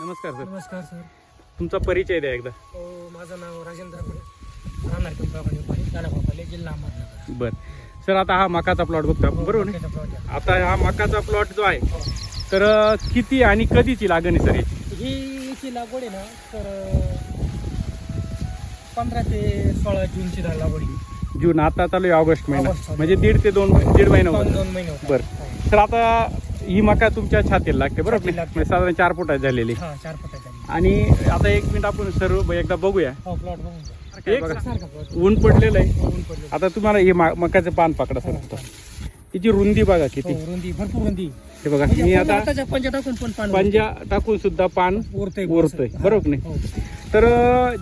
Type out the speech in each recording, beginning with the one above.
नमस्कार सर. नमस्कार सर. तुमचा परिचय द्या एकदा. हो माझं नाव राजेंद्र पुढे राहणार पिंपळापणी पाणी दानापापाले जिल्हा अहमदनगर. बर. सर आता हा मकाचा प्लॉट बघतो बरोबर ना? मक्याचा plot आहे. आता हा मकाचा प्लॉट जो आहे तर अं, किती आणि कधीची लागण आहे सर याची? ही याची लागवड आहे ना तर पंधरा ते सोळा जूनची दा- लागवड आहे. जून आता चालू आहे ऑगस्ट महिना. ऑगस्ट चालू म्हणजे दीड ते दोन दीड महिना दोन होता दोन महिने होतात. बर. हो. सर आता ही मका तुमच्या छातीला लागते बरोबर छातीला? लागते. म्हणजे साधारण चार फुटात झालेली हा चार फुटाचा आणि आता एक मिनिट आपण सर्व एकदा बघूया हो प्लॉट बघून घ्या. एक बघा. सारखा plot. ऊन पडलेलं आहे ऊन आता तुम्हाला हे मा- मकाचं पान पकडा सर आता. तिची रुंदी बघा किती हो, रुंदी भरपूर रुंदी हे बघा म्हणजे मी आता पंजा टाकून पण पान पंजा टाकून सुद्धा पान उरतंय उरतंय. बरोबर नाही? हो. तर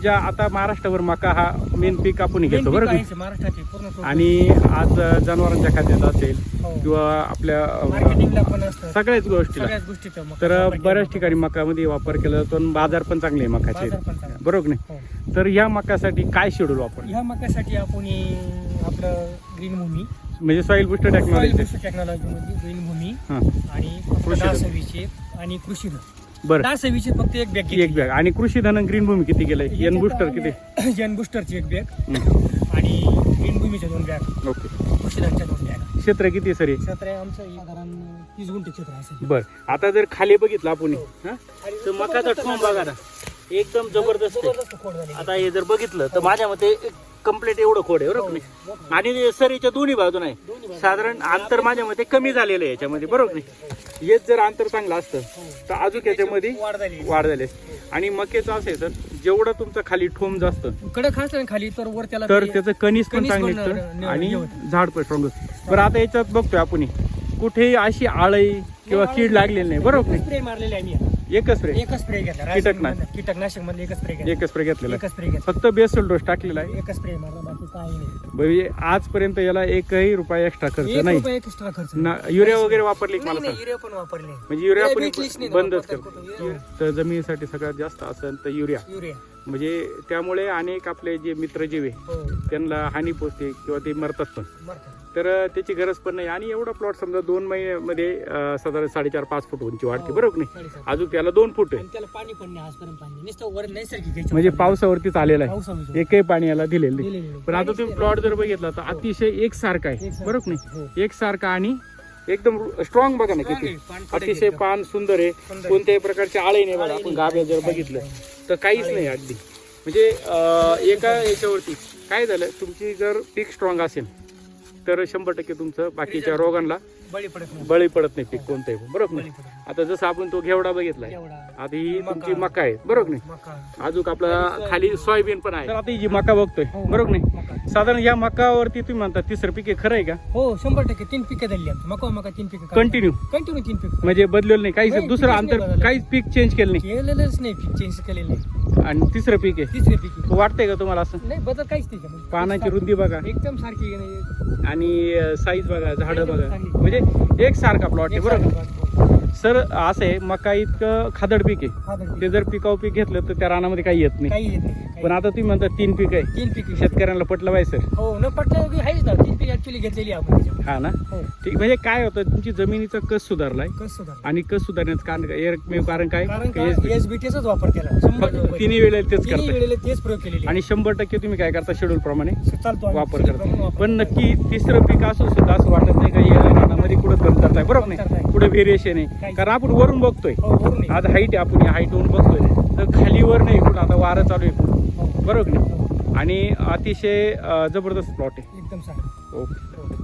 ज्या आता महाराष्ट्रावर मका हा मेन पीक आपण घेतो बरोबर आहेच महाराष्ट्राचे पूर्ण total. आणि आज जनावरांच्या खाद्यात असेल हो. किंवा आपल्या अं, मार्केटिंगला पण असतं सगळ्याच गोष्टीला सगळ्याच मग तर बऱ्याच ठिकाणी मकामध्ये वापर केला जातो आणि बाजार पण चांगले आहे मकाचे बाजार पण चांगला. बरोबर नाही हो. तर या मकासाठी काय शेड्यूल वापर ह्या मक्यासाठी आपण हे आपलं ग्रीन भूमी म्हणजे soil booster technology booster technology मध्ये ग्रीन भूमी हां. आणि कृषी दहा धन. सव्वीसचे आणि कृषी धन बरं. दहा सव्वीसचे फक्त एक बॅग एक बॅग आणि कृषी धन ग्रीन भूमी किती गेलंय एन बुस्टर किती? जन बुस्टरची एक बॅग हं. आणि ग्रीन भूमीच्या दोन बॅग ओके. कृषी धनच्या दोन बॅग क्षेत्र किती सर? क्षेत्र आहे आमचं हे साधारण तीस गुंठे क्षेत्र बर. आता जर खाली बघितलं आपण हा तर मकाचा ठोंब बघा ना. एकदम जबरदस्त आहे. जबरदस्त खोड झाली आता हे जर बघितलं तर माझ्या मते कंप्लीट एवढं खोड आहे बरोबर नाही? आणि सरीच्या दोन्ही बाजून आहे. साधारण अंतर माझ्या मते कमी झालेलं आहे याच्यामध्ये बरोबर नाही? हेच जर अंतर चांगलं असतं तर अजून याच्यामध्ये वाढ झाली असती. आणि मकेचं असं आहे तर जेवढं तुमचं खाली ठोंब जास्त कडक असलं ना खाली तर वर त्याला तर त्याचं कणीस पण चांगलं निघतं आणि. झाड पण स्ट्रॉंग बरं आता याच्यात बघतोय आपण कुठेही अशी आळई किंवा कीड लागलेली नाही बरोबर मारलेले आता. एकच स्प्रे एकच स्प्रे घेतला. कीटकनाशक. रासायनिक- कीटकनाशक मधले एकच स्प्रे घेतला. एकच स्प्रे घेतलेला. आहे. एकच स्प्रे घेतला. फक्त बेसल डोस टाकलेला आहे. एकच स्प्रे मारला बाकी काही नाही. म्हणजे आजपर्यंत याला एकही रुपया एक्स्ट्रा खर्च एक नाही. रुपया एक्स्ट्रा खर्च ना युरिया वगैरे वापरली का मला नाही, सांग युरिया पण वापरले. म्हणजे युरिया युरिया पण भेटलीच नाही ना बंदच वापरता करतो. कुठं. तर जमिनीसाठी सगळ्यात जास्त असेल तर युरिया. युरिया. म्हणजे त्यामुळे अनेक आपले जे मित्रजीव आहे हो. त्यांना हानी पोचते किंवा ते मरतात पण. तर त्याची गरज पण नाही. आणि एवढा प्लॉट समजा दोन महिन्यामध्ये साधारण साडेचार पाच फूट उंची वाढते हो, बरोबर नाही. अजून त्याला दोन फूट आहे. पाणी पण नाही म्हणजे. पावसावरतीच आलेला आहे. एकही पाणी याला दिलेलं नाही. पण आता तुम्ही प्लॉट जर बघितला तर अतिशय एकसारखा आहे. बरोबर हो. नाही? एकसारखा आणि एकदम स्ट्रॉंग बघा ना किती. अतिशय. पान सुंदर आहे. कोणत्याही प्रकारचे आळे नाही बघा. आपण गाभ्या जर बघितलं. तर काहीच नाही. अगदी म्हणजे एका याच्यावरती काय झालं तुमची जर पीक स्ट्रॉंग असेल तर शंभर टक्के तुमचं बाकीच्या रोगांना बळी पडत नाही. बळी पडत नाही पीक कोणतंही बरोबर बळी नाही? पडत. आता जसं आपण तो घेवडा बघितलाय एवढा आता ही मका. तुमची मका आहे बरोबर नाही? मका. अजून आपला खाली सोयाबीन पण आहे. तर आता ही जी मका बघतोय हो, बरोबर नाही? मका. साधारण या मकावरती तुम्ही म्हणता तिसरं पीक आहे खरं आहे का? हो शंभर टक्के तीन पिकं झाली आमची. मका मका तीन पिकं कंटिन्यू कंटिन्यू तीन पिकं. म्हणजे बदलेलं नाही काहीच नाही, दुसरं पिकच नाही अंतर बदललं. काहीच पीक चेंज केलं नाही. केलेलंच नाही पीक चेंज केलेलं नाही. आणि तिसरं पीक आहे. तिसरे पीक वाटतंय का तुम्हाला असं? नाही बदल काहीच नाही त्याच्यामध्ये. पानाची रुंदी बघा. एकदम सारखी नाही आणि साईज बघा झाडं बघा. म्हणजे एक सारखा प्लॉट आहे बरोबर? सारखं. सर असं आहे मका इतकं खादड पीक आहे. हा. ते जर पिकाऊ पीक घेतलं तर त्या रानामध्ये काही येत नाही. काही येत नाही काही- पण आता तुम्ही म्हणता तीन पीक आहे. तीन पीक शेतकऱ्यांना पटलं पाहिजे सर. हो न पटलं आहेच ना. ऍक्च्युली घेतलेली आपण त्याच्यामध्ये. हा ना? हो. ठीक म्हणजे काय होतं तुमची जमिनीचा कस सुधारलाय? कसं सुद्धा आणि कस सुधारण्याचं कारण काय? एकमेव कारण काय? कारण की SB. एस बीटीचाच वापर केला. शंभर फक्त टक्के. तिन्ही वेळेला तेच तिन्ही करताय. वेळेला तेच प्रयोग केलेले आणि शंभर टक्के तुम्ही काय करता? शेड्यूल प्रमाणे चालतो आम्ही. वापर करता वापर पण करतो. नक्की तिसरं पीक असं सुद्धा असं वाटत नाही का? या रानामध्ये कुठं कमी करताय? बरोबर कमी नाही करताय. कुठं व्हेरिएशन आहे? कारण आपण वरून बघतोय. हो वरून. आज हाईट आहे आपण हाईट होऊन बघतोय. तर खालीवर नाही कुठं? आता वारं चालू आहे. हो. बरोबर नाही. आणि अतिशय अं, जबरदस्त प्लॉट आहे. एकदम सांग ओके हो.